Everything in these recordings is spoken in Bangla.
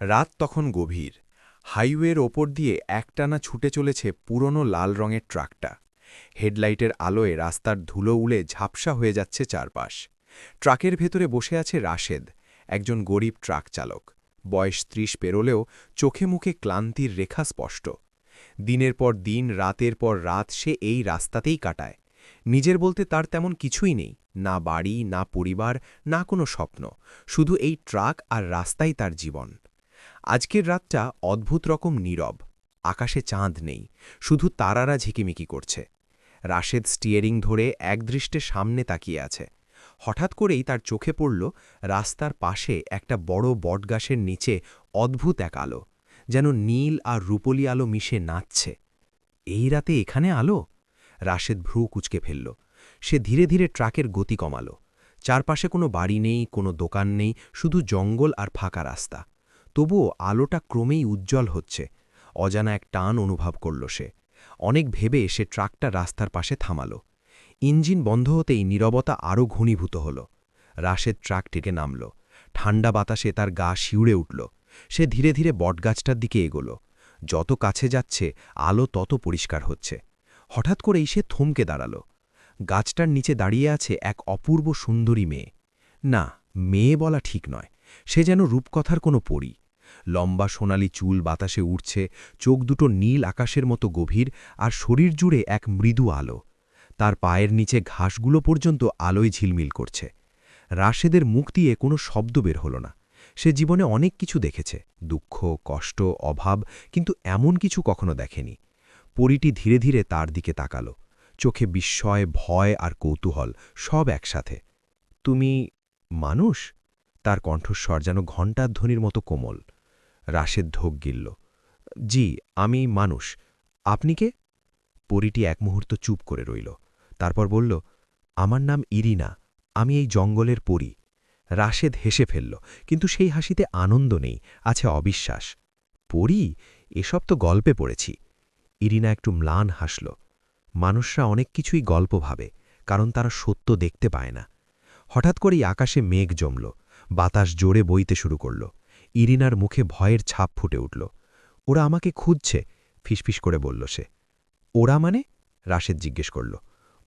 রাত তখন গভীর। হাইওয়ের ওপর দিয়ে একটানা ছুটে চলেছে পুরনো লাল রঙের ট্রাকটা। হেডলাইটের আলোয় রাস্তার ধুলো উড়ে ঝাপসা হয়ে যাচ্ছে চারপাশ। ট্রাকের ভেতরে বসে আছে রাশেদ, একজন গরিব ট্রাক চালক। বয়স ত্রিশ পেরোলেও চোখে মুখে ক্লান্তির রেখা স্পষ্ট। দিনের পর দিন, রাতের পর রাত সে এই রাস্তাতেই কাটায়। নিজের বলতে তার তেমন কিছুই নেই। না বাড়ি, না পরিবার, না কোনো স্বপ্ন। শুধু এই ট্রাক আর রাস্তাই তার জীবন। আজকের রাতটা অদ্ভুত রকম নীরব। আকাশে চাঁদ নেই, শুধু তারারা ঝিকিমিকি করছে। রাশেদ স্টিয়ারিং ধরে একদৃষ্টে সামনে তাকিয়ে আছে। হঠাৎ করেই তার চোখে পড়ল রাস্তার পাশে একটা বড় বটগাছের নিচে অদ্ভুত এক আলো, যেন নীল আর রূপলি আলো মিশে নাচছে। এই রাতে এখানে আলো? রাশেদ ভ্রু কুচকে ফেলল। সে ধীরে ধীরে ট্রাকের গতি কমাল। চারপাশে কোনো বাড়ি নেই, কোনো দোকান নেই, শুধু জঙ্গল আর ফাঁকা রাস্তা। তবুও আলোটা ক্রমেই উজ্জ্বল হচ্ছে। অজানা এক টান অনুভব করল সে। অনেক ভেবে সে ট্রাকটা রাস্তার পাশে থামাল। ইঞ্জিন বন্ধ হতেই নীরবতা আরও ঘনীভূত হল। রাশেদ ট্রাক টেকে নামল। ঠান্ডা বাতাসে তার গা শিউড়ে উঠল। সে ধীরে ধীরে বটগাছটার দিকে এগোল। যত কাছে যাচ্ছে, আলো তত পরিষ্কার হচ্ছে। হঠাৎ করেই সে থমকে দাঁড়াল। গাছটার নিচে দাঁড়িয়ে আছে এক অপূর্ব সুন্দরী মেয়ে। না, মেয়ে বলা ঠিক নয়। সে যেন রূপকথার কোনো পরী। লম্বা সোনালি চুল বাতাসে উঠছে চোখ দুটো নীল আকাশের মতো গভীর আর শরীর জুড়ে এক মৃদু আলো। তার পায়ের নিচে ঘাসগুলো পর্যন্ত আলোয় ঝিলমিল করছে। রাশেদের মুখ দিয়ে কোনো শব্দ বের হল না। সে জীবনে অনেক কিছু দেখেছে, দুঃখ, কষ্ট, অভাব, কিন্তু এমন কিছু কখনো দেখেনি। পরিটি ধীরে ধীরে তার দিকে তাকাল। চোখে বিস্ময়, ভয় আর কৌতূহল সব একসাথে। তুমি মানুষ? তার কণ্ঠস্বর যেন ঘণ্টার ধ্বনির মতো কোমল। রাশেদ ঢোক গিলল, জি, আমি মানুষ। আপনি কে? পরিটি এক মুহূর্ত চুপ করে রইল, তারপর বলল, আমার নাম ইরিনা, আমি এই জঙ্গলের পরি। রাশেদ হেসে ফেলল, কিন্তু সেই হাসিতে আনন্দ নেই, আছে অবিশ্বাস। পরি? এসব তো গল্পে পড়েছি। ইরিনা একটু ম্লান হাসল, মানুষরা অনেক কিছুই গল্প ভাবে, কারণ তারা সত্য দেখতে পায় না। হঠাৎ করেই আকাশে মেঘ জমল বাতাস জোরে বইতে শুরু করল। ইরিনার মুখে ভয়ের ছাপ ফুটে উঠল। ওরা আমাকে খুঁজছে, ফিসফিস করে বলল সে। ওরা মানে? রাশেদ জিজ্ঞেস করল।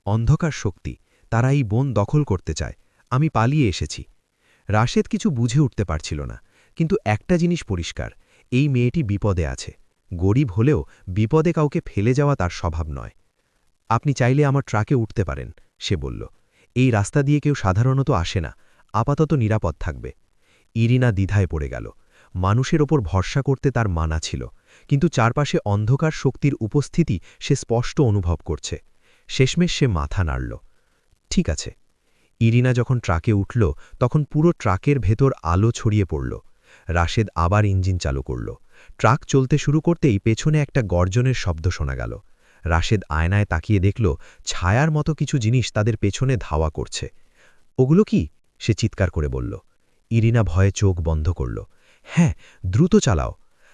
অন্ধকার শক্তি, তারা এই বন দখল করতে চায়। আমি পালিয়ে এসেছি। রাশেদ কিছু বুঝে উঠতে পারছিল না, কিন্তু একটা জিনিস পরিষ্কার, এই মেয়েটি বিপদে আছে। গরিব হলেও বিপদে কাউকে ফেলে যাওয়া তার স্বভাব নয়। আপনি চাইলে আমার ট্রাকে উঠতে পারেন, সে বলল। এই রাস্তা দিয়ে কেউ সাধারণত আসে না। আপাতত নিরাপদ থাকবে। ইরিনা দ্বিধায় পড়ে গেল। মানুষের ওপর ভরসা করতে তার মানা ছিল, কিন্তু চারপাশে অন্ধকার শক্তির উপস্থিতি সে স্পষ্ট অনুভব করছে। শেষমেশ সে মাথা নাড়ল। ঠিক আছে। ইরিনা যখন ট্রাকে উঠল, তখন পুরো ট্রাকের ভেতর আলো ছড়িয়ে পড়ল। রাশেদ আবার ইঞ্জিন চালু করল। ট্রাক চলতে শুরু করতেই পেছনে একটা গর্জনের শব্দ শোনা গেল। রাশেদ আয়নায় তাকিয়ে দেখল, ছায়ার মতো কিছু জিনিস তাদের পেছনে ধাওয়া করছে। ওগুলো কি? সে চিৎকার করে বলল। ইরিনা ভয়ে চোখ বন্ধ করল। হ্যাঁ দ্রুত চালাও।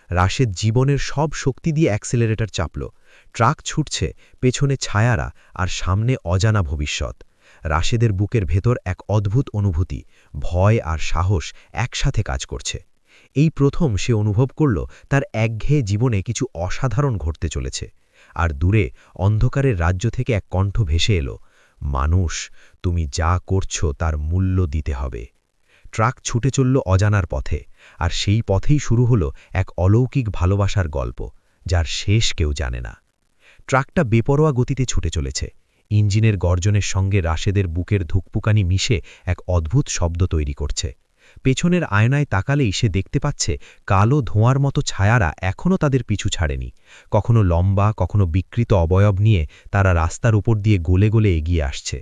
রাশেদ জীবনের সব শক্তি দিয়ে অ্যাক্সেলারেটর চাপল। ট্রাক ছুটছে, পেছনে ছায়ারা আর সামনে অজানা ভবিষ্যৎ। রাশেদের বুকের ভেতর এক অদ্ভুত অনুভূতি, ভয় আর সাহস একসাথে কাজ করছে। এই প্রথম সে অনুভব করল তার একঘেয়ে জীবনে কিছু অসাধারণ ঘটতে চলেছে। আর দূরে, অন্ধকারের রাজ্য থেকে এক কণ্ঠ ভেসে এলো। মানুষ, তুমি যা করছ তার মূল্য দিতে হবে। ট্রাক ছুটে চলল অজানার পথে, আর সেই পথেই শুরু হল এক অলৌকিক ভালোবাসার গল্প, যার শেষ কেউ জানে না। ট্রাকটা বেপরোয়া গতিতে ছুটে চলেছে। ইঞ্জিনের গর্জনের সঙ্গে রাশেদের বুকের ধুকপুকানি মিশে এক অদ্ভুত শব্দ তৈরি করছে। পেছনের আয়নায় তাকালেই সে দেখতে পাচ্ছে কালো ধোঁয়ার মতো ছায়ারা এখনও তাদের পিছু ছাড়েনি। কখনো লম্বা, কখনো বিকৃত অবয়ব নিয়ে তারা রাস্তার উপর দিয়ে গোলে গোলে এগিয়ে আসছে।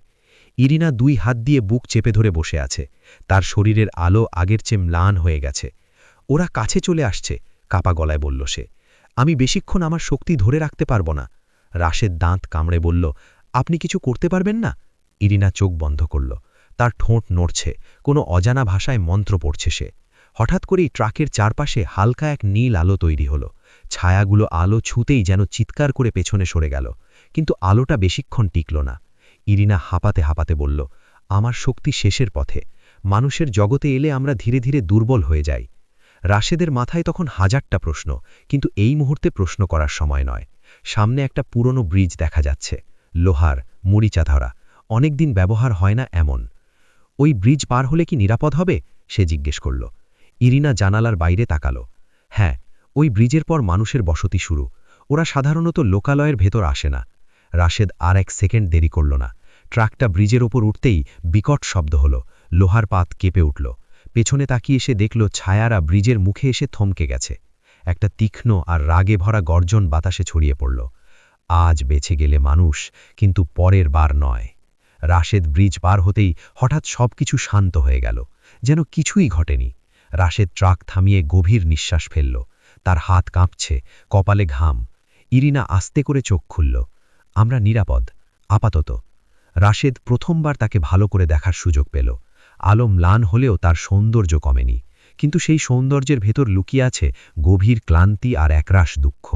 ইরিনা দুই হাত দিয়ে বুক চেপে ধরে বসে আছে। তার শরীরের আলো আগের চেয়ে ম্লান হয়ে গেছে। ওরা কাছে চলে আসছে, কাপা গলায় বলল সে। আমি বেশিক্ষণ আমার শক্তি ধরে রাখতে পারব না। রাশের দাঁত কামড়ে বলল, আপনি কিছু করতে পারবেন না? ইরিনা চোখ বন্ধ করল। তার ঠোঁট নড়ছে, কোনো অজানা ভাষায় মন্ত্র পড়ছে সে। হঠাৎ করেই ট্রাকের চারপাশে হালকা এক নীল আলো তৈরি হল। ছায়াগুলো আলো ছুতেই যেন চিৎকার করে পেছনে সরে গেল, কিন্তু আলোটা বেশিক্ষণ টিকল না। ইরিনা হাঁপাতে হাঁপাতে বলল, আমার শক্তি শেষের পথে। মানুষের জগতে এলে আমরা ধীরে ধীরে দুর্বল হয়ে যাই। রাশেদের মাথায় তখন হাজারটা প্রশ্ন, কিন্তু এই মুহূর্তে প্রশ্ন করার সময় নয়। সামনে একটা পুরনো ব্রিজ দেখা যাচ্ছে। লোহার মরিচা ধরা অনেকদিন ব্যবহার হয় না এমন। ওই ব্রিজ পার হলে কি নিরাপদ হবে? সে জিজ্ঞেস করল। ইরিনা জানালার বাইরে তাকালো। হ্যাঁ ওই ব্রিজের পর মানুষের বসতি শুরু। ওরা সাধারণত লোকালয়ের ভেতর আসে না। রাশেদ আর এক সেকেন্ড দেরি করল না। ট্রাকটা ব্রিজের ওপর উঠতেই বিকট শব্দ হল। লোহার পাত কেঁপে উঠল। পেছনে তাকিয়ে এসে দেখল ছায়ারা ব্রিজের মুখে এসে থমকে গেছে। একটা তীক্ষ্ণ আর রাগে ভরা গর্জন বাতাসে ছড়িয়ে পড়ল। আজ বেছে গেলে মানুষ, কিন্তু পরের বার নয়। রাশেদ ব্রিজ পার হতেই হঠাৎ সবকিছু শান্ত হয়ে গেল, যেন কিছুই ঘটেনি। রাশেদ ট্রাক থামিয়ে গভীর নিঃশ্বাস ফেলল। তার হাত কাঁপছে, কপালে ঘাম। ইরিনা আস্তে করে চোখ খুলল। আমরা নিরাপদ, আপাতত। রাশেদ প্রথমবার তাকে ভালো করে দেখার সুযোগ পেল। আলম ম্লান হলেও তার সৌন্দর্য কমেনি, কিন্তু সেই সৌন্দর্যের ভেতর লুকিয়ে আছে গভীর ক্লান্তি আর একরাশ দুঃখ।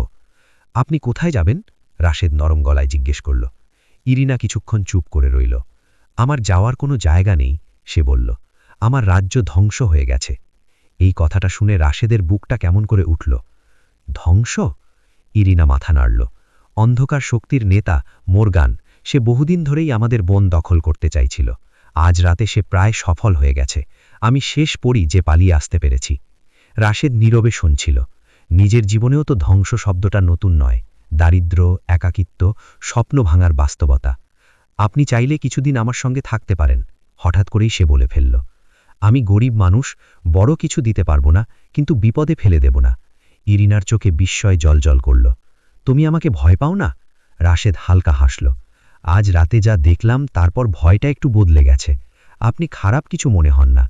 আপনি কোথায় যাবেন? রাশেদ নরম গলায় জিজ্ঞেস করল। ইরিনা কিছুক্ষণ চুপ করে রইল। আমার যাওয়ার কোনো জায়গা নেই, সে বলল। আমার রাজ্য ধ্বংস হয়ে গেছে। এই কথাটা শুনে রাশেদের বুকটা কেমন করে উঠল। ধ্বংস? ইরিনা মাথা নাড়ল। অন্ধকার শক্তির নেতা মোরগান, সে বহুদিন ধরেই আমাদের বন দখল করতে চাইছিল। আজ রাতে সে প্রায় সফল হয়ে গেছে। আমি শেষ পড়ি যে পালিয়ে আসতে পেরেছি। রাশেদ নীরবে শুনছিল। নিজের জীবনেও তো ধ্বংস শব্দটা নতুন নয়। দারিদ্র, একাকিত্ব, স্বপ্ন ভাঙার বাস্তবতা। আপনি চাইলে কিছুদিন আমার সঙ্গে থাকতে পারেন। হঠাৎ করেই সে বলে ফেলল, আমি গরিব মানুষ, বড় কিছু দিতে পারব না, কিন্তু বিপদে ফেলে দেব না। ইরিনার চোখে বিস্ময় জলজল করল, তুমি আমাকে ভয় পাও না? রাশেদ হালকা হাসল, আজ রাতে যা দেখলাম, তারপর ভয়টা একটু বদলে গেছে। আপনি খারাপ কিছু মনে হন না।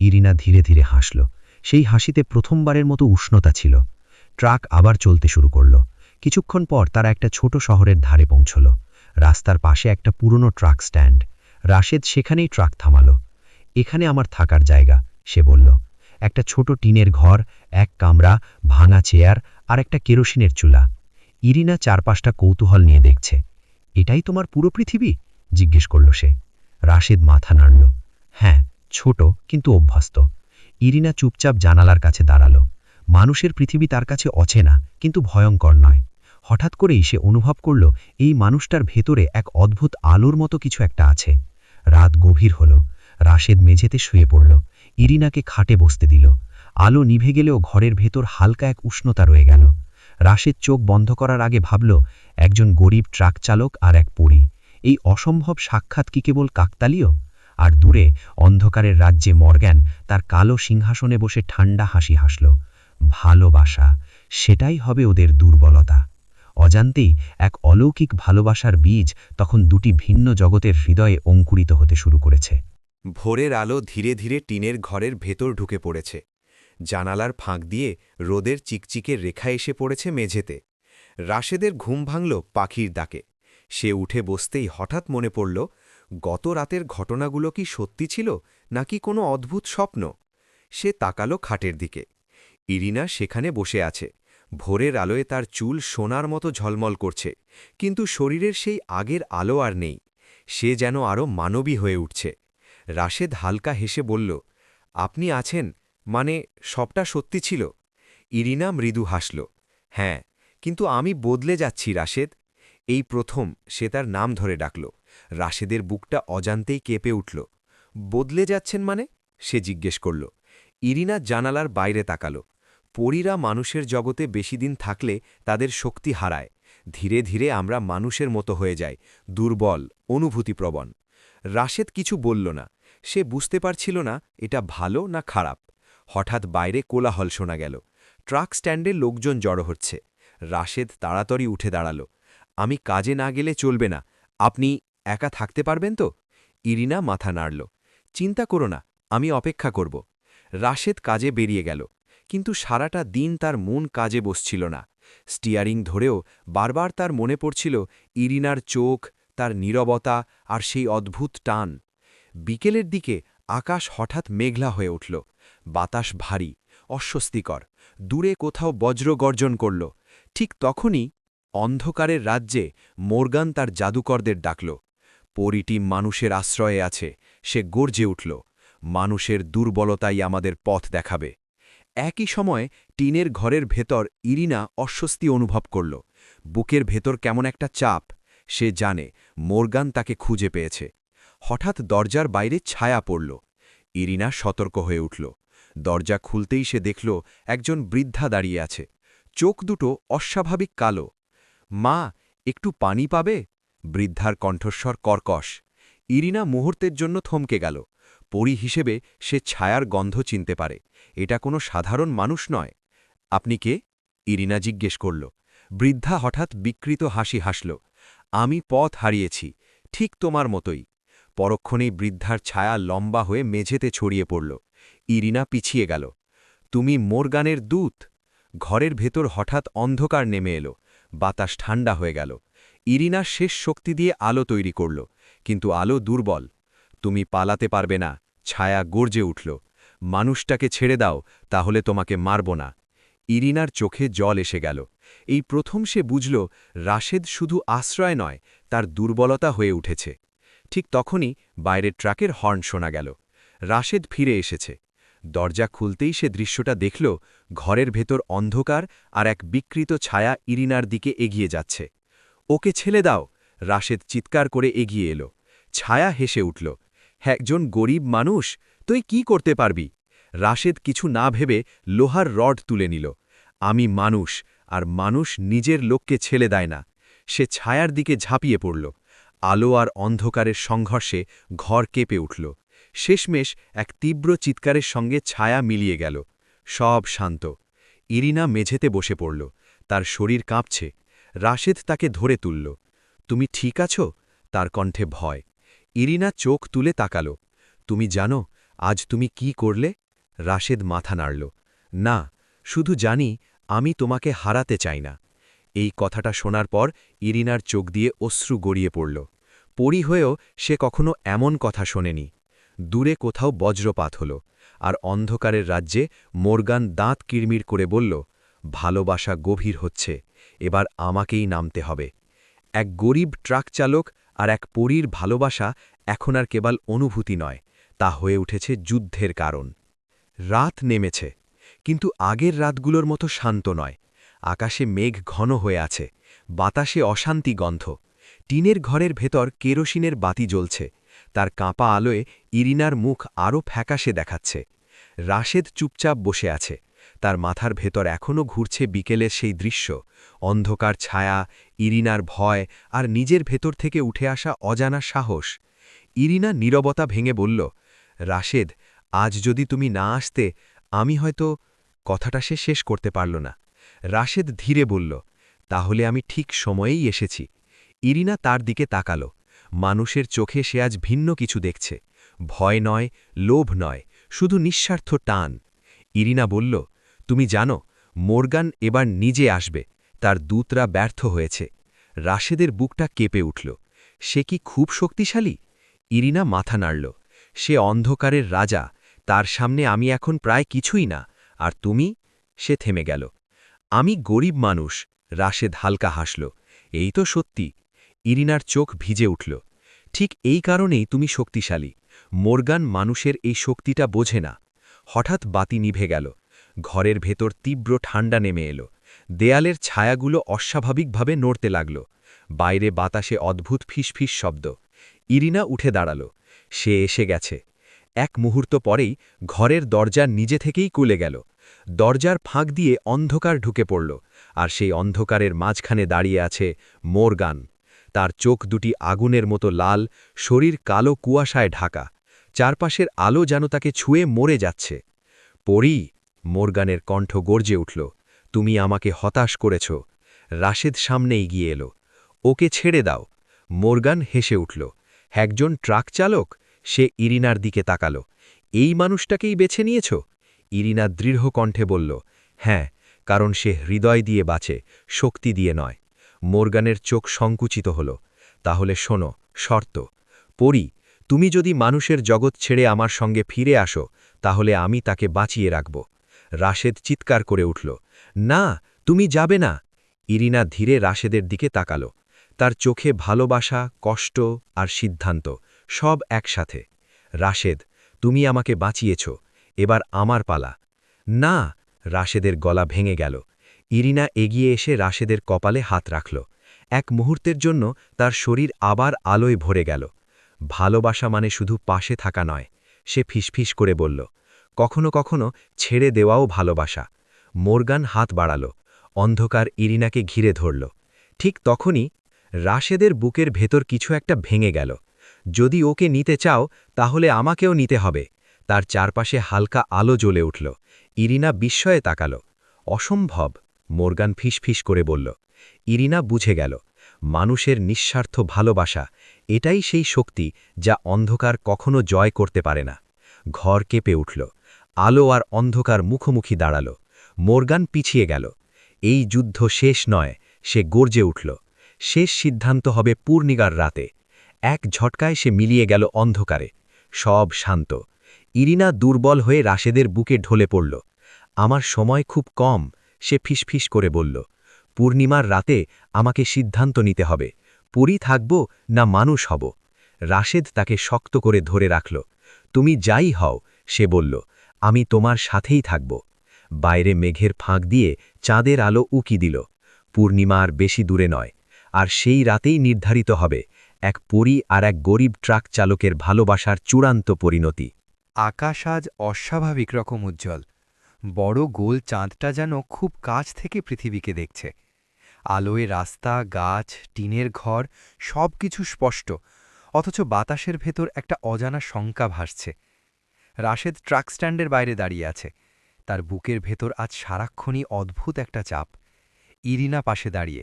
ইরিনা ধীরে ধীরে হাসল, সেই হাসিতে প্রথমবারের মতো উষ্ণতা ছিল। ট্রাক আবার চলতে শুরু করল কিছুক্ষণ পর তারা একটা ছোট শহরের ধারে পৌঁছল। রাস্তার পাশে একটা পুরনো ট্রাক স্ট্যান্ড। রাশেদ সেখানেই ট্রাক থামালো। এখানে আমার থাকার জায়গা, সে বলল। একটা ছোট টিনের ঘর, এক কামরা, ভাঙা চেয়ার আর একটা কেরোসিনের চুলা। ইরিনা চারপাশটা কৌতূহল নিয়ে দেখছে। এটাই তোমার পুরো পৃথিবী? জিজ্ঞেস করল সে। রাশেদ মাথা নাড়ল। হ্যাঁ ছোট কিন্তু অভ্যস্ত। ইরিনা চুপচাপ জানালার কাছে দাঁড়াল। মানুষের পৃথিবী তার কাছে অচেনা, কিন্তু ভয়ঙ্কর নয়। হঠাৎ করেই সে অনুভব করল, এই মানুষটার ভেতরে এক অদ্ভুত আলোর মতো কিছু একটা আছে। রাত গভীর হল। রাশেদ মেঝেতে শুয়ে পড়ল। ইরিনাকে খাটে বসতে দিল। আলো নিভে গেলেও ঘরের ভেতর হালকা এক উষ্ণতা রয়ে গেল। রাশেদ চোখ বন্ধ করার আগে ভাবল, একজন গরিব ট্রাক চালক আর এক পরী। এই অসম্ভব সাক্ষাৎ কি কেবল কাকতালীয়? আর দূরে, অন্ধকারের রাজ্যে মর্গ্যান তার কালো সিংহাসনে বসে ঠান্ডা হাসি হাসল। ভালোবাসা, সেটাই হবে ওদের দুর্বলতা। অজান্তেই এক অলৌকিক ভালোবাসার বীজ তখন দুটি ভিন্ন জগতের হৃদয়ে অঙ্কুরিত হতে শুরু করেছে। ভোরের আলো ধীরে ধীরে টিনের ঘরের ভেতর ঢুকে পড়েছে। জানালার ফাঁক দিয়ে রোদের চিকচিকের রেখা এসে পড়েছে মেঝেতে। রাশেদের ঘুম ভাঙল পাখির ডাকে। সে উঠে বসতেই হঠাৎ মনে পড়ল, গত রাতের ঘটনাগুলো কি সত্যি ছিল, নাকি কোনো অদ্ভুত স্বপ্ন? সে তাকালো খাটের দিকে। ইরিনা সেখানে বসে আছে। ভোরের আলোয় তার চুল সোনার মতো ঝলমল করছে, কিন্তু শরীরের সেই আগের আলো আর নেই। সে যেন আরও মানবী হয়ে উঠছে। রাশেদ হালকা হেসে বলল, আপনি আছেন? মানে সবটা সত্যি ছিল? ইরিনা মৃদু হাসল হ্যাঁ কিন্তু আমি বদলে যাচ্ছি রাশেদ। এই প্রথম সে তার নাম ধরে ডাকল। রাশেদের বুকটা অজান্তেই কেঁপে উঠল। বদলে যাচ্ছেন মানে? সে জিজ্ঞেস করল। ইরিনা জানালার বাইরে তাকালো। পরীরা মানুষের জগতে বেশি দিন থাকলে তাদের শক্তি হারায়। ধীরে ধীরে আমরা মানুষের মতো হয়ে যাই, দুর্বল, অনুভূতিপ্রবণ। রাশেদ কিছু বলল না। সে বুঝতে পারছিল না এটা ভালো না খারাপ। হঠাৎ বাইরে কোলাহল শোনা গেল। ট্রাক স্ট্যান্ডে লোকজন জড়ো হচ্ছে। রাশেদ তাড়াতাড়ি উঠে দাঁড়াল। আমি কাজে না গেলে চলবে না। আপনি একা থাকতে পারবেন তো? ইরিনা মাথা নাড়ল। চিন্তা করো না, আমি অপেক্ষা করব। রাশেদ কাজে বেরিয়ে গেল। কিন্তু সারাটা দিন তার মন কাজে বসছিল না। স্টিয়ারিং ধরেও বারবার তার মনে পড়ছিল ইরিনার চোখ, তার নীরবতা আর সেই অদ্ভুত টান। বিকেলের দিকে আকাশ হঠাৎ মেঘলা হয়ে উঠল। বাতাস ভারী, অস্বস্তিকর, দূরে কোথাও বজ্র গর্জন করল। ঠিক তখনই অন্ধকারের রাজ্যে মোরগান তার জাদুকরদের ডাকল। পরিটি মানুষের আশ্রয়ে আছে, সে গর্জে উঠল। মানুষের দুর্বলতাই আমাদের পথ দেখাবে। একই সময়ে টিনের ঘরের ভেতর ইরিনা অস্বস্তি অনুভব করল। বুকের ভেতর কেমন একটা চাপ। সে জানে মোরগান তাকে খুঁজে পেয়েছে। হঠাৎ দরজার বাইরে ছায়া পড়ল। ইরিনা সতর্ক হয়ে উঠল। দরজা খুলতেই সে দেখল একজন বৃদ্ধা দাঁড়িয়ে আছে। চোখ দুটো অস্বাভাবিক কালো। মা, একটু পানি পাবে? বৃদ্ধার কণ্ঠস্বর কর্কশ। ইরিনা মুহূর্তের জন্য থমকে গেল। পরি হিসেবে সে ছায়ার গন্ধ চিনতে পারে। এটা কোনো সাধারণ মানুষ নয়। আপনি কে? ইরিনা জিজ্ঞেস করল। বৃদ্ধা হঠাৎ বিকৃত হাসি হাসল। আমি পথ হারিয়েছি, ঠিক তোমার মতোই। পরক্ষণেই বৃদ্ধার ছায়া লম্বা হয়ে মেঝেতে ছড়িয়ে পড়ল। ইরিনা পিছিয়ে গেল। তুমি মোরগানের দূত। ঘরের ভেতর হঠাৎ অন্ধকার নেমে এলো। বাতাস ঠান্ডা হয়ে গেল। ইরিনা শেষ শক্তি দিয়ে আলো তৈরি করল, কিন্তু আলো দুর্বল। তুমি পালাতে পারবে না, ছায়া গর্জে উঠল। মানুষটাকে ছেড়ে দাও, তাহলে তোমাকে মারব না। ইরিনার চোখে জল এসে গেল। এই প্রথম সে বুঝল, রাশেদ শুধু আশ্রয় নয়, তার দুর্বলতা হয়ে উঠেছে। ঠিক তখনই বাইরের ট্রাকের হর্ন শোনা গেল। রাশেদ ফিরে এসেছে। দরজা খুলতেই সে দৃশ্যটা দেখল, ঘরের ভেতর অন্ধকার আর এক বিকৃত ছায়া ইরিনার দিকে এগিয়ে যাচ্ছে। ওকে ছেলে দাও! রাশেদ চিৎকার করে এগিয়ে এলো। ছায়া হেসে উঠল একজন গরিব মানুষ, তুই কি করতে পারবি? রাশেদ কিছু না ভেবে লোহার রড তুলে নিল। আমি মানুষ, আর মানুষ নিজের লোককে ছেলে দেয় না। সে ছায়ার দিকে ঝাঁপিয়ে পড়ল। আলো আর অন্ধকারের সংঘর্ষে ঘর কেঁপে উঠল। শেষমেশ এক তীব্র চিৎকারের সঙ্গে ছায়া মিলিয়ে গেল। সব শান্ত। ইরিনা মেঝেতে বসে পড়ল। তার শরীর কাঁপছে। রাশেদ তাকে ধরে তুলল। তুমি ঠিক আছো? তার কণ্ঠে ভয়। ইরিনা চোখ তুলে তাকালো। তুমি জানো, আজ তুমি কি করলে? রাশেদ মাথা নাড়ল। না, শুধু জানি, আমি তোমাকে হারাতে চাই না। এই কথাটা শোনার পর ইরিনার চোখ দিয়ে অশ্রু গড়িয়ে পড়ল। পরি হয়েও সে কখনো এমন কথা শোনেনি। দূরে কোথাও বজ্রপাত হল, আর অন্ধকারের রাজ্যে মোরগান দাঁত কিড়মির করে বলল, ভালোবাসা গভীর হচ্ছে, এবার আমাকেই নামতে হবে। এক গরিব ট্রাক চালক আর এক পরীর ভালোবাসা এখন আর কেবল অনুভূতি নয়, তা হয়ে উঠেছে যুদ্ধের কারণ। রাত নেমেছে, কিন্তু আগের রাতগুলোর মতো শান্ত নয়। আকাশে মেঘ ঘন হয়ে আছে, বাতাসে অশান্তি গন্ধ। টিনের ঘরের ভেতর কেরোসিনের বাতি জ্বলছে, তার কাঁপা আলোয় ইরিনার মুখ আরও ফ্যাকাশে দেখাচ্ছে। রাশেদ চুপচাপ বসে আছে, তার মাথার ভেতর এখনও ঘুরছে বিকেলের সেই দৃশ্য, অন্ধকার ছায়া ইরিনার ভয় আর নিজের ভেতর থেকে উঠে আসা অজানা সাহস। ইরিনা নীরবতা ভেঙে বলল, রাশেদ, আজ যদি তুমি না আসতে, আমি হয়তো কথাটা সে শেষ করতে পারল না। রাশেদ ধীরে বলল, তাহলে আমি ঠিক সময়েই এসেছি। ইরিনা তার দিকে তাকালো। মানুষের চোখে সে আজ ভিন্ন কিছু দেখছে। ভয় নয়, লোভ নয়, শুধু নিঃস্বার্থ টান। ইরিনা বলল, তুমি জানো, মোরগান এবার নিজে আসবে। তার দূতরা ব্যর্থ হয়েছে। রাশেদের বুকটা কেঁপে উঠল। সে কি খুব শক্তিশালী? ইরিনা মাথা নাড়ল। সে অন্ধকারের রাজা, তার সামনে আমি এখন প্রায় কিছুই না, আর তুমি? সে থেমে গেল। আমি গরিব মানুষ, রাশেদ হালকা হাসল। এই তো সত্যি। ইরিনার চোখ ভিজে উঠল। ঠিক এই কারণেই তুমি শক্তিশালী। মোরগান মানুষের এই শক্তিটা বোঝে না। হঠাৎ বাতি নিভে গেল। ঘরের ভেতর তীব্র ঠান্ডা নেমে এলো। দেয়ালের ছায়াগুলো অস্বাভাবিকভাবে নড়তে লাগল। বাইরে বাতাসে অদ্ভুত ফিসফিস শব্দ। ইরিনা উঠে দাঁড়াল। সে এসে গেছে। এক মুহূর্ত পরেই ঘরের দরজা নিজে থেকেই কুলে গেল। দরজার ফাঁক দিয়ে অন্ধকার ঢুকে পড়ল, আর সেই অন্ধকারের মাঝখানে দাঁড়িয়ে আছে মোরগান। তার চোখ দুটি আগুনের মতো লাল, শরীর কালো কুয়াশায় ঢাকা। চারপাশের আলো যেন তাকে ছুঁয়ে মরে যাচ্ছে। পড়ি মোরগানের কণ্ঠ গর্জে উঠল। তুমি আমাকে হতাশ করেছ। রাশেদ সামনেই গিয়ে এলো। ওকে ছেড়ে দাও। মোরগান হেসে উঠল। একজন ট্রাক চালক? সে ইরিনার দিকে তাকালো। এই মানুষটাকেই বেছে নিয়েছ? ইরিনা দৃঢ় কণ্ঠে বলল হ্যাঁ কারণ সে হৃদয় দিয়ে বাঁচে, শক্তি দিয়ে নয়। মোরগানের চোখ সংকুচিত হল। তাহলে শোনো, শর্ত। পড়ি তুমি যদি মানুষের জগৎ ছেড়ে আমার সঙ্গে ফিরে আসো, তাহলে আমি তাকে বাঁচিয়ে রাখব। রাশেদ চিৎকার করে উঠল। না, তুমি যাবে না। ইরিনা ধীরে রাশেদের দিকে তাকালো। তার চোখে ভালোবাসা, কষ্ট আর সিদ্ধান্ত সব একসাথে। রাশেদ, তুমি আমাকে বাঁচিয়েছ, এবার আমার পালা। না, রাশেদের গলা ভেঙে গেল। ইরিনা এগিয়ে এসে রাশেদের কপালে হাত রাখল। এক মুহূর্তের জন্য তার শরীর আবার আলোয় ভরে গেল। ভালোবাসা মানে শুধু পাশে থাকা নয়, সে ফিসফিস করে বলল, কখনো কখনো ছেড়ে দেওয়াও ভালোবাসা। মোরগান হাত বাড়াল, অন্ধকার ইরিনাকে ঘিরে ধরল। ঠিক তখনই রাশেদের বুকের ভেতর কিছু একটা ভেঙে গেল। যদি ওকে নিতে চাও, তাহলে আমাকেও নিতে হবে। তার চারপাশে হালকা আলো জ্বলে উঠল। ইরিনা বিস্ময়ে তাকাল। অসম্ভব, মোরগান ফিসফিস করে বলল। ইরিনা বুঝে গেল, মানুষের নিঃস্বার্থ ভালোবাসা, এটাই সেই শক্তি যা অন্ধকার কখনো জয় করতে পারে না। ঘর কেঁপে উঠল। আলো আর অন্ধকার মুখোমুখি দাঁড়াল। মোরগান পিছিয়ে গেল। এই যুদ্ধ শেষ নয়, সে গর্জে উঠল। শেষ সিদ্ধান্ত হবে পূর্ণিগার রাতে। এক ঝটকায় সে মিলিয়ে গেল অন্ধকারে। সব শান্ত। ইরিনা দুর্বল হয়ে রাশেদের বুকে ঢলে পড়ল। আমার সময় খুব কম সে ফিসফিস করে বলল। পূর্ণিমার রাতে আমাকে সিদ্ধান্ত নিতে হবে। পুরী থাকব না মানুষ হব? রাশেদ তাকে শক্ত করে ধরে রাখল। তুমি যাই হও সে বলল। আমি তোমার সাথেই থাকব। বাইরে মেঘের ফাঁক দিয়ে চাঁদের আলো উকি দিল। পূর্ণিমা আর বেশি দূরে নয়, আর সেই রাতেই নির্ধারিত হবে এক পরী আর এক গরিব ট্রাক চালকের ভালোবাসার চূড়ান্ত পরিণতি। আকাশ আজ অস্বাভাবিক রকম উজ্জ্বল। বড় গোল চাঁদটা যেন খুব কাছ থেকে পৃথিবীকে দেখছে। আলোয় রাস্তা, গাছ, টিনের ঘর সব কিছু স্পষ্ট, অথচ বাতাসের ভেতর একটা অজানা শঙ্কা ভাসছে। রাশেদ ট্রাক স্ট্যান্ডের বাইরে দাঁড়িয়ে আছে। তার বুকের ভেতর আজ সারাক্ষণই অদ্ভুত একটা চাপ। ইরিনা পাশে দাঁড়িয়ে,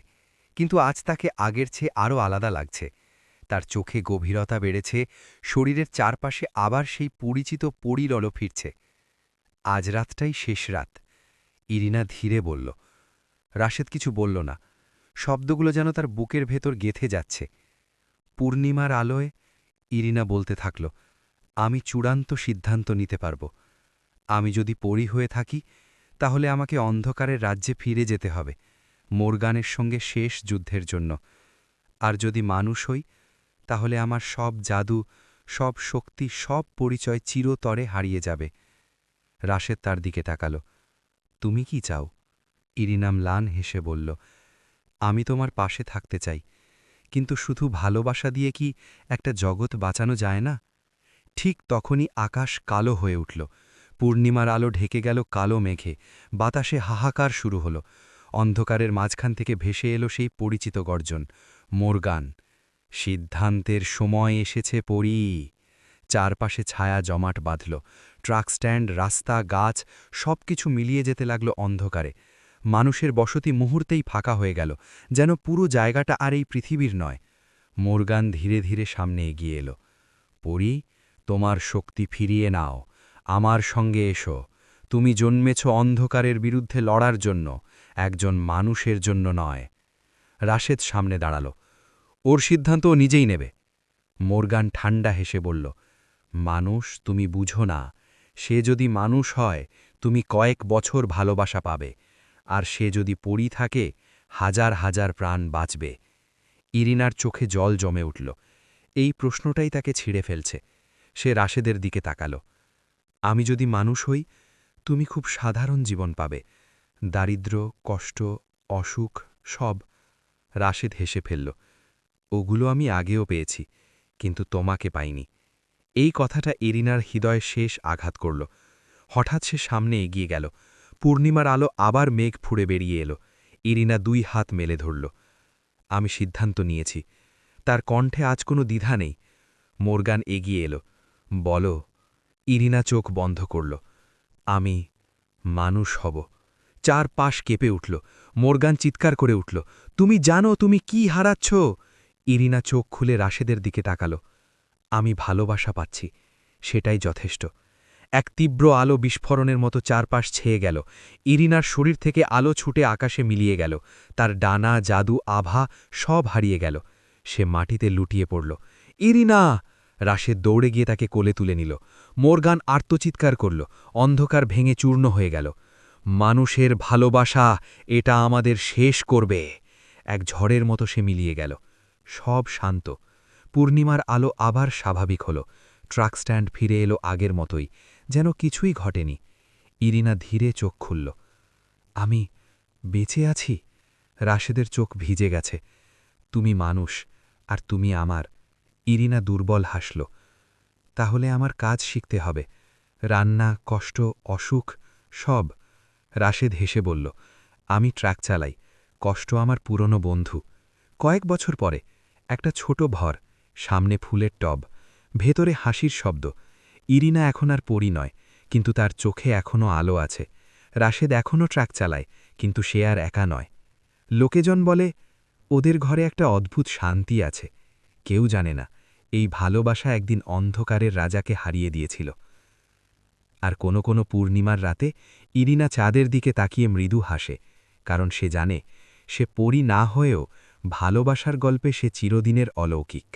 কিন্তু আজ তাকে আগের চেয়ে আরও আলাদা লাগছে। তার চোখে গভীরতা বেড়েছে, শরীরের চারপাশে আবার সেই পরিচিত পরিরল ফিরছে। আজ রাতটাই শেষ রাত। ইরিনা ধীরে বলল, রাশেদ কিছু বলল না। শব্দগুলো যেন তার বুকের ভেতর গেথে যাচ্ছে। পূর্ণিমার আলোয় ইরিনা বলতে থাকল, আমি চূড়ান্ত সিদ্ধান্ত নিতে পারব। আমি যদি পরি হয়ে থাকি, তাহলে আমাকে অন্ধকারের রাজ্যে ফিরে যেতে হবে, মোরগানের সঙ্গে শেষ যুদ্ধের জন্য। আর যদি মানুষ হই, তাহলে আমার সব জাদু, সব শক্তি, সব পরিচয় চিরতরে হারিয়ে যাবে। রাশেদ তার দিকে তাকালো। তুমি কি চাও? ইরিনাম লান হেসে বলল, আমি তোমার পাশে থাকতে চাই, কিন্তু শুধু ভালোবাসা দিয়ে কি একটা জগৎ বাঁচানো যায় না? ঠিক তখনই আকাশ কালো হয়ে উঠল। পূর্ণিমার আলো ঢেকে গেল কালো মেঘে। বাতাসে হাহাকার শুরু হল। অন্ধকারের মাঝখান থেকে ভেসে এলো সেই পরিচিত গর্জন মোরগান সিদ্ধান্তের সময় এসেছে পড়ি চারপাশে ছায়া জমাট বাঁধল। ট্রাক স্ট্যান্ড, রাস্তা, গাছ সব কিছু মিলিয়ে যেতে লাগল অন্ধকারে। মানুষের বসতি মুহূর্তেই ফাঁকা হয়ে গেল, যেন পুরো জায়গাটা আর এই পৃথিবীর নয়। মোরগান ধীরে ধীরে সামনে এগিয়ে এলো। পড়ি তোমার শক্তি ফিরিয়ে নাও। আমার সঙ্গে এসো। তুমি জন্মেছ অন্ধকারের বিরুদ্ধে লড়ার জন্য, একজন মানুষের জন্য নয়। রাশেদ সামনে দাঁড়াল। ওর সিদ্ধান্ত ও নিজেই নেবে। মোরগান ঠান্ডা হেসে বলল, মানুষ তুমি বুঝো না। সে যদি মানুষ হয়, তুমি কয়েক বছর ভালোবাসা পাবে। আর সে যদি পড়ি থাকে, হাজার হাজার প্রাণ বাঁচবে। ইরিনার চোখে জল জমে উঠল। এই প্রশ্নটাই তাকে ছিঁড়ে ফেলছে। সে রাশেদের দিকে তাকালো। আমি যদি মানুষ হই, তুমি খুব সাধারণ জীবন পাবে। দারিদ্র, কষ্ট, অসুখ, সব রাশেদ হেসে ফেলল। ওগুলো আমি আগেও পেয়েছি, কিন্তু তোমাকে পাইনি। এই কথাটা এরিনার হৃদয়ে শেষ আঘাত করল। হঠাৎ সে সামনে এগিয়ে গেল। পূর্ণিমার আলো আবার মেঘ ফুড়ে বেরিয়ে এলো। ইরিনা দুই হাত মেলে ধরল। আমি সিদ্ধান্ত নিয়েছি। তার কণ্ঠে আজ কোনো দ্বিধা নেই। মোরগান এগিয়ে এলো। বলো ইরিনা চোখ বন্ধ করল। আমি মানুষ হব। চার পাশ কেঁপে উঠল। মোরগান চিৎকার করে উঠল, তুমি জানো তুমি কি হারাচ্ছ? ইরিনা চোখ খুলে রাশেদের দিকে তাকালো। আমি ভালোবাসা পাচ্ছি, সেটাই যথেষ্ট। এক তীব্র আলো বিস্ফোরণের মতো চারপাশ ছেয়ে গেল। ইরিনার শরীর থেকে আলো ছুটে আকাশে মিলিয়ে গেল। তার ডানা, জাদু, আভা সব হারিয়ে গেল। সে মাটিতে লুটিয়ে পড়ল। ইরিনা! রাশেদ দৌড়ে গিয়ে তাকে কোলে তুলে নিল। মোরগান আর্তচিৎকার করল। অন্ধকার ভেঙে চূর্ণ হয়ে গেল। মানুষের ভালোবাসা, এটা আমাদের শেষ করবে। এক ঝড়ের মতো সে মিলিয়ে গেল। সব শান্ত। পূর্ণিমার আলো আবার স্বাভাবিক হল। ট্রাক স্ট্যান্ড ফিরে এলো আগের মতোই। যেন কিছুই ঘটেনি। ইরিনা ধীরে চোখ খুলল। আমি বেঁচে আছি? রাশেদের চোখ ভিজে গেছে। তুমি মানুষ, আর তুমি আমার। ইরিনা দুর্বল হাসল। তাহলে আমার কাজ শিখতে হবে। রান্না, কষ্ট, অসুখ, সব। রাশেদ হেসে বলল, আমি ট্রাক চালাই। কষ্ট আমার পুরনো বন্ধু। কয়েক বছর পরে, একটা ছোট ভর, সামনে ফুলের টব, ভেতরে হাসির শব্দ। ইরিনা এখন আর পরি নয়, কিন্তু তার চোখে এখনও আলো আছে। রাশেদ এখনও ট্রাক চালায়, কিন্তু সে আর একা নয়। লোকেজন বলে, ওদের ঘরে একটা অদ্ভুত শান্তি আছে। কেউ জানে না, এই ভালোবাসা একদিন অন্ধকারের রাজাকে হারিয়ে দিয়েছিল। আর কোনো কোনো পূর্ণিমার রাতে ইরিনা চাঁদের দিকে তাকিয়ে মৃদু হাসে, কারণ সে জানে, সে পরি না হয়েও ভালোবাসার গল্পে সে চিরদিনের অলৌকিক।